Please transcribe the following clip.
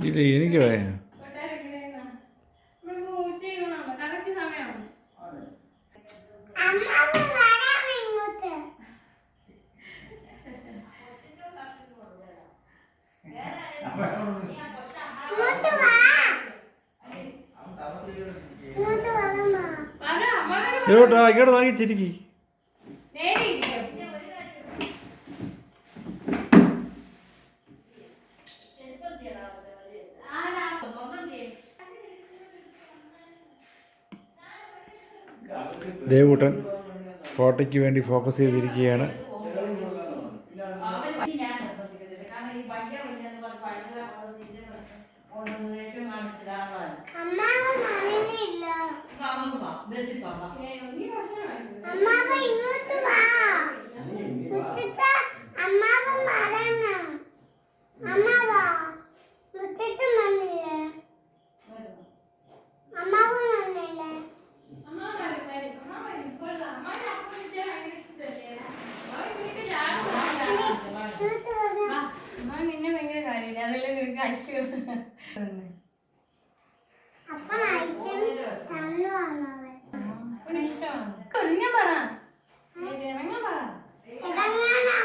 ഇല്ല എനിക്ക് പറയാം ഇങ്ങോട്ടാ ഇങ്ങോട്ട് വാങ്ങിച്ചിരിക്കും ദേവൂട്ടൻ കോട്ടയ്ക്ക് വേണ്ടി ഫോക്കസ് ചെയ്തിരിക്കുകയാണ്. അമ്മ അതെല്ലാം നിനക്ക് അയച്ചു ഇഷ്ടമാണ്.